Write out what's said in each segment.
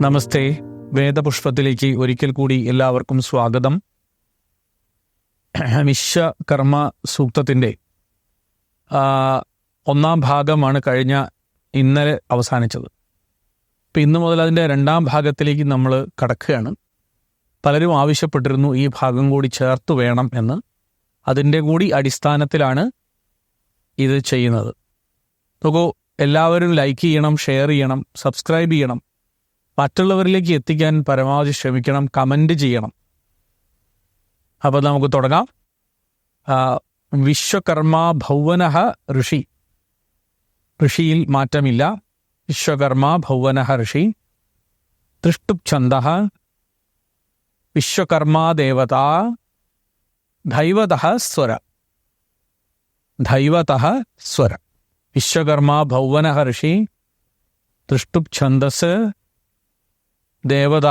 നമസ്തേ. വേദപുഷ്പത്തിലേക്ക് ഒരിക്കൽ കൂടി എല്ലാവർക്കും സ്വാഗതം. വിശ്വകർമ്മ സൂക്തത്തിന്റെ ഒന്നാം ഭാഗമാണ് കഴിഞ്ഞ ഇന്നലെ അവസാനിച്ചത്. അപ്പം ഇന്ന് മുതൽ അതിന്റെ രണ്ടാം ഭാഗത്തിലേക്ക് നമ്മൾ കടക്കുകയാണ്. പലരും ആവശ്യപ്പെട്ടിരുന്നു ഈ ഭാഗം കൂടി ചേർത്ത് വേണം എന്ന്. അതിന്റെ കൂടി അടിസ്ഥാനത്തിലാണ് ഇത് ചെയ്യുന്നത്. നോക്കൂ എല്ലാവരും ലൈക്ക് ചെയ്യണം ഷെയർ ചെയ്യണം സബ്സ്ക്രൈബ് ചെയ്യണം. മറ്റുള്ളവരിലേക്ക് എത്തിക്കാൻ പരമാവധി ശ്രമിക്കണം കമന്റ് ചെയ്യണം. അപ്പോൾ നമുക്ക് തുടങ്ങാം. വിശ്വകർമ്മ ഭൗവനഹ ഋഷി. ഋഷിയിൽ മാറ്റമില്ല. വിശ്വകർമ്മ ഭൗവനഹ ഋഷി. തൃഷ്ടുപ്ഛന്ദ വിശ്വകർമാദേവത ധൈവത സ്വര. ദൈവത സ്വര. വിശ്വകർമ്മ ഭൗവനഹ ഋഷി. തൃഷ്ടുപ്ഛന്ദസ് ദേവത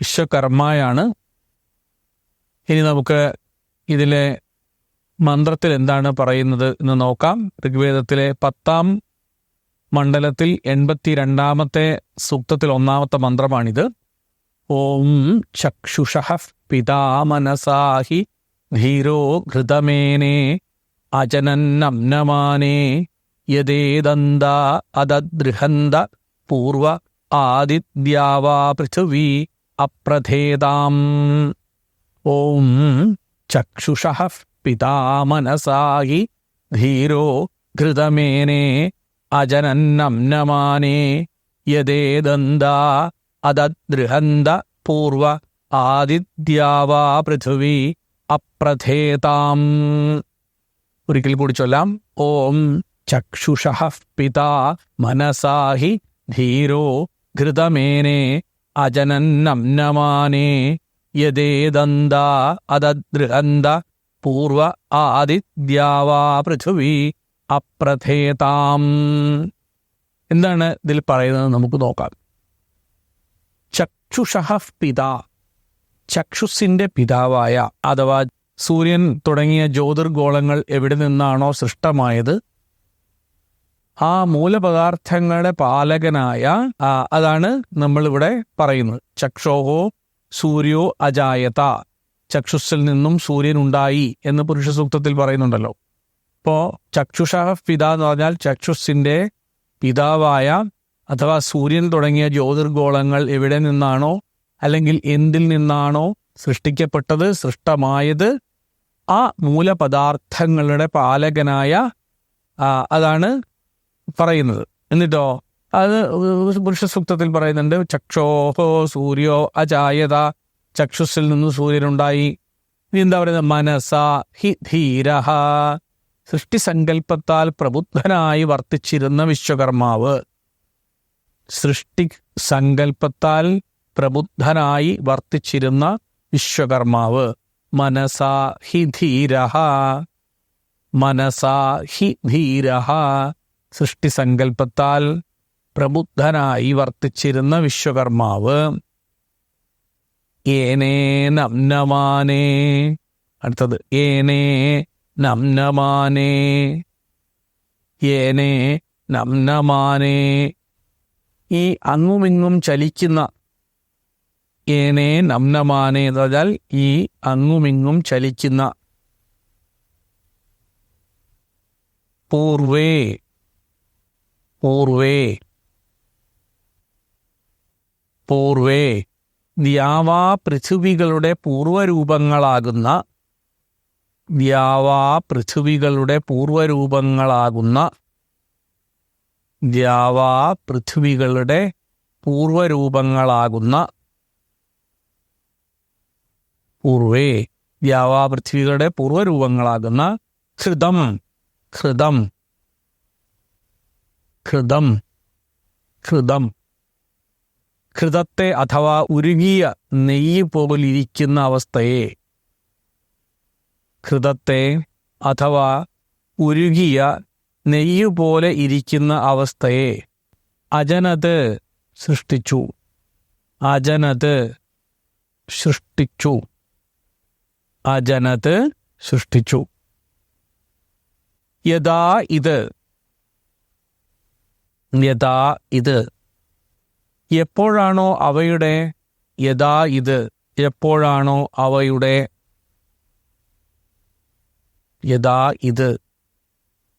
വിശ്വകർമ്മയാണ്. ഇനി നമുക്ക് ഇതിലെ മന്ത്രത്തിൽ എന്താണ് പറയുന്നത് എന്ന് നോക്കാം. ഋഗ്വേദത്തിലെ പത്താം മണ്ഡലത്തിൽ എൺപത്തി രണ്ടാമത്തെ സൂക്തത്തിൽ ഒന്നാമത്തെ മന്ത്രമാണിത്. ഓം ചക്ഷുഷ പിതാമനസാഹി ധീരോ ഘൃതമേനേ അജനന്നംനമാനേ യദേദന്ത അദദൃഹന്ത പൂർവ ആദിദ്യാവാ പൃഥിവി അപ്രഥേതാം. ഓം ചക്ഷുഷ പിതാമനസായി ധീരോ ഘൃതമേനേ അജനന്നംനമാനേ യദേദന്ത അദദൃഹന്ത പൂർവ ആദിദ്യാവാ പൃഥിവി അപ്രഥേതാം. ഒരിക്കൽ കൂടി ചൊല്ലാം. ഓം ചക്ഷുഷ പിതാ മനസാഹി ധീരോ ഘൃതമേനേ അജനന്നംനമാനേ യദേദന്ത അദദൃഹന്ത പൂർവ ആദിദ്യാവാ പൃഥുവി അപ്രഥേതാം. എന്താണ് ഇതിൽ പറയുന്നത് നമുക്ക് നോക്കാം. ചക്ഷുഷഹ പിത. ചക്ഷുസിന്റെ പിതാവായ അഥവാ സൂര്യൻ തുടങ്ങിയ ജ്യോതിർഗോളങ്ങൾ എവിടെ നിന്നാണോ സൃഷ്ടമായത്? ആ മൂലപദാർത്ഥങ്ങളുടെ പാലകനായ അതാണ് നമ്മളിവിടെ പറയുന്നത്. ചക്ഷോഹോ സൂര്യോ അജായത. ചക്ഷുസിൽ നിന്നും സൂര്യൻ ഉണ്ടായി എന്ന് പുരുഷ സൂക്തത്തിൽ പറയുന്നുണ്ടല്ലോ. ഇപ്പോ ചക്ഷുഷ പിത എന്ന് പറഞ്ഞാൽ ചക്ഷുസിന്റെ പിതാവായ അഥവാ സൂര്യൻ തുടങ്ങിയ ജ്യോതിർഗോളങ്ങൾ എവിടെ നിന്നാണോ അല്ലെങ്കിൽ എന്തിൽ നിന്നാണോ സൃഷ്ടിക്കപ്പെട്ടത് സൃഷ്ടമായത് ആ മൂലപദാർത്ഥങ്ങളുടെ പാലകനായ അതാണ് പറയുന്നത്. എന്നിട്ടോ? അത് പുരുഷ സൂക്തത്തിൽ പറയുന്നുണ്ട് ചക്ഷോഹോ സൂര്യോ അജായത. ചക്ഷുസിൽ നിന്ന് സൂര്യനുണ്ടായി. എന്താ പറയുന്നത്? മനസ ഹി ധീര സൃഷ്ടിസങ്കല്പത്താൽ പ്രബുദ്ധനായി വർത്തിച്ചിരുന്ന വിശ്വകർമാവ്. സൃഷ്ടി സങ്കല്പത്താൽ പ്രബുദ്ധനായി വർത്തിച്ചിരുന്ന വിശ്വകർമാവ്. മനസാ ഹി ധീര മനസാ ഹി ധീര സൃഷ്ടിസങ്കല്പത്താൽ പ്രബുദ്ധനായി വർത്തിച്ചിരുന്ന വിശ്വകർമാവ് ഏനേ നംനമാനേ അടുത്തത് ഏനേ നംനമാനേ ഏനേ നംനമാനേ ഈ അങ്ങുമിങ്ങും ചലിക്കുന്ന ഏനേ നംനമാനേ എന്ന് പറഞ്ഞാൽ ഈ അങ്ങുമിങ്ങും ചലിക്കുന്ന പൂർവേ പൂർവേ. പൂർവേ. ദ്യാവാ പൃഥിവികളുടെ പൂർവരൂപങ്ങളാകുന്ന ദ്യാവാ പൃഥിവികളുടെ പൂർവരൂപങ്ങളാകുന്ന ദ്യാവാ പൃഥിവികളുടെ പൂർവരൂപങ്ങളാകുന്ന പൂർവേ. ദ്യാവാ പൃഥിവികളുടെ പൂർവരൂപങ്ങളാകുന്ന ഘൃതം. ഹൃദം ഹൃദം ഹൃദം ഹൃദത്തെ അഥവാ ഉരുകിയ നെയ്യ് പോലിരിക്കുന്ന അവസ്ഥയെ ഹൃദത്തെ അഥവാ ഉരുകിയ നെയ്യ് പോലെ ഇരിക്കുന്ന അവസ്ഥയെ അജനത് സൃഷ്ടിച്ചു. അജനത് സൃഷ്ടിച്ചു. അജനത് സൃഷ്ടിച്ചു. യഥാ ഇത് യഥാ ഇത്. എപ്പോഴാണോ അവയുടെ യഥാ ഇത്. എപ്പോഴാണോ അവയുടെ യഥാ ഇത്.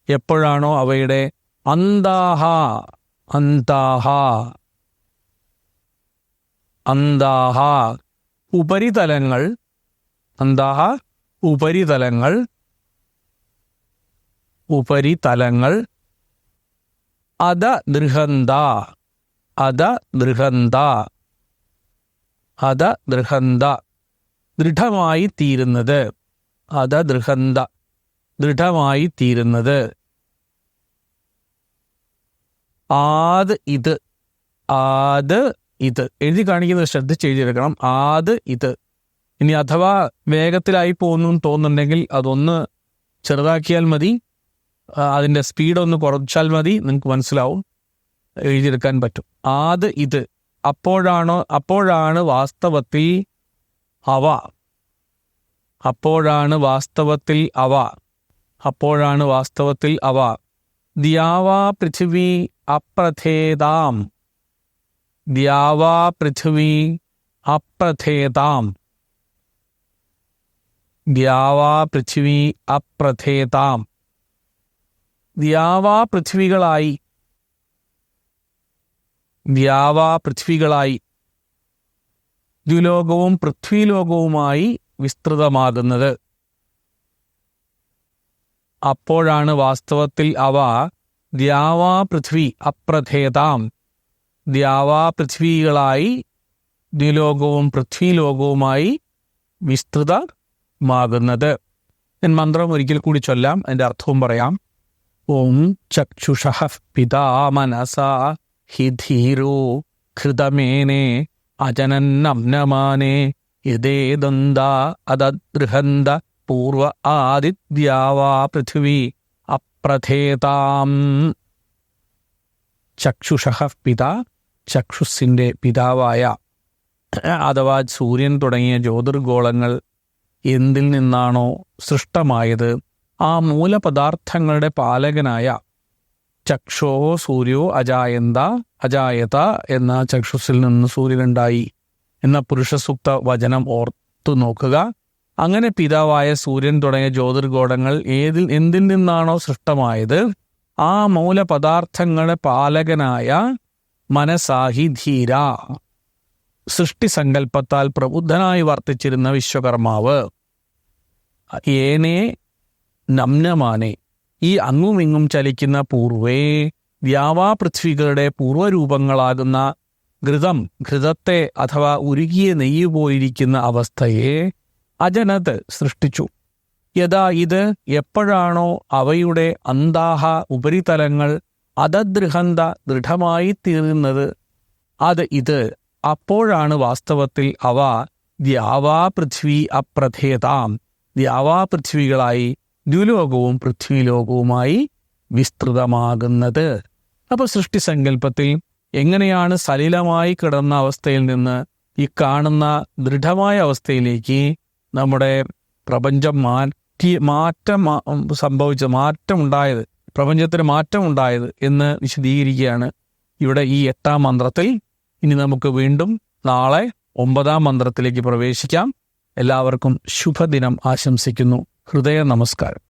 എപ്പോഴാണോ അവയുടെ അന്താഹ അന്താഹ. അന്താഹ. ഉപരിതലങ്ങൾ. അന്താഹ ഉപരിതലങ്ങൾ. ഉപരിതലങ്ങൾ. അത ദൃഹന്ത. അത ദൃഹന്ത. അത ദൃഹന്ത. ദൃഢമായി തീരുന്നത്. അത ദൃഹന്ത. ദൃഢമായി തീരുന്നത്. ആദ് ഇത്. ആദ് ഇത്. എഴുതി കാണിക്കുന്നത് ശ്രദ്ധിച്ച് എഴുതിയെടുക്കണം. ആത് ഇത്. ഇനി അഥവാ വേഗത്തിലായി പോകുന്നു തോന്നുന്നുണ്ടെങ്കിൽ അതൊന്ന് ചെറുതാക്കിയാൽ മതി. ആ, അതിന്റെ സ്പീഡ് ഒന്ന് കുറച്ചാൽ മതി. നിങ്ങൾക്ക് മനസ്സിലാവും. എഴുതിയെടുക്കാൻ പറ്റും. ആത് ഇത്. അപ്പോഴാണോ അപ്പോഴാണ് വാസ്തവത്തിൽ അവ. അപ്പോഴാണ് വാസ്തവത്തിൽ അവ. അപ്പോഴാണ് വാസ്തവത്തിൽ അവ. ദിയാവാ പൃഥിവി അപ്രഥേതാം. ദ്യാവാ പൃഥിവി അപ്രഥേതാം. ദ്യാവാ പൃഥിവി അപ്രഥേതാം. ദ്യാവാ പൃഥ്വികളായി. വ്യാവാ പൃഥ്വികളായി. ദ്വിലോകവും പൃഥ്വിലോകവുമായി വിസ്തൃതമാകുന്നത്. അപ്പോഴാണ് വാസ്തവത്തിൽ അവ ദ്യാവാ പൃഥ്വി അപ്രഥേതാം. ദ്യാവാ പൃഥ്വികളായി ദ്വിലോകവും പൃഥ്വിലോകവുമായി വിസ്തൃതമാകുന്നത്. ഞാൻ മന്ത്രം ഒരിക്കൽ കൂടി ചൊല്ലാം എന്റെ അർത്ഥവും പറയാം. ഓം ചക്ഷുഷ പിതാ മനസ ഹി ധീരോ ഹൃതമേനെ അജനന്നംനമാനെ യദേദന്ത അദദൃഹന്ത പൂർവ ആദിത്യാവാ പൃഥിവി അപ്രഥേതാം. ചക്ഷുഷ പിത ചക്ഷുസിന്റെ പിതാവായ അഥവാ സൂര്യൻ തുടങ്ങിയ ജ്യോതിർഗോളങ്ങൾ എന്തിൽ നിന്നാണോ സൃഷ്ടമായത്? ആ മൂലപദാർത്ഥങ്ങളുടെ പാലകനായ ചക്ഷോ സൂര്യോ അജായന്ത അജായത എന്ന ചക്ഷുസിൽ നിന്ന് സൂര്യനുണ്ടായി എന്ന പുരുഷസൂക്ത വചനം ഓർത്തു നോക്കുക. അങ്ങനെ പിതാവായ സൂര്യൻ തുടങ്ങിയ ജ്യോതിർഗോടങ്ങൾ ഏതിൽ എന്തിൽ നിന്നാണോ സൃഷ്ടമായത്? ആ മൂലപദാർത്ഥങ്ങളുടെ പാലകനായ മനസാഹി ധീര. സൃഷ്ടിസങ്കല്പത്താൽ പ്രബുദ്ധനായി വർത്തിച്ചിരുന്ന വിശ്വകർമാവ്. ഏനെ നമ്നമാനെ. ഈ അങ്ങുമിങ്ങും ചലിക്കുന്ന പൂർവേ വ്യാവാപൃഥ്വികളുടെ പൂർവരൂപങ്ങളാകുന്ന ഘൃതം ഘൃതത്തെ അഥവാ ഉരുകിയ നെയ്യ് പോയിരിക്കുന്ന അവസ്ഥയെ അജനത് സൃഷ്ടിച്ചു. യഥാ ഇത് എപ്പോഴാണോ അവയുടെ അന്താഹ ഉപരിതലങ്ങൾ അതദൃഹന്ത ദൃഢമായി തീരുന്നത് അത് ഇത് അപ്പോഴാണ് വാസ്തവത്തിൽ അവ ദ്യാവാപൃഥ്വി അപ്രഥേതാം ദ്യാവാപൃഥ്വികളായി ദ്വിലോകവും പൃഥ്വിലോകവുമായി വിസ്തൃതമാകുന്നത്. അപ്പൊ സൃഷ്ടിസങ്കല്പത്തിൽ എങ്ങനെയാണ് സലിലമായി കിടന്ന അവസ്ഥയിൽ നിന്ന് ഈ കാണുന്ന ദൃഢമായ അവസ്ഥയിലേക്ക് നമ്മുടെ പ്രപഞ്ചം മാറ്റി മാറ്റം സംഭവിച്ച മാറ്റമുണ്ടായത് പ്രപഞ്ചത്തിന് മാറ്റമുണ്ടായത് എന്ന് വിശദീകരിക്കുകയാണ് ഇവിടെ ഈ എട്ടാം മന്ത്രത്തിൽ. ഇനി നമുക്ക് വീണ്ടും നാളെ ഒമ്പതാം മന്ത്രത്തിലേക്ക് പ്രവേശിക്കാം. എല്ലാവർക്കും ശുഭദിനം ആശംസിക്കുന്നു. ഹൃദയ നമസ്കാരം.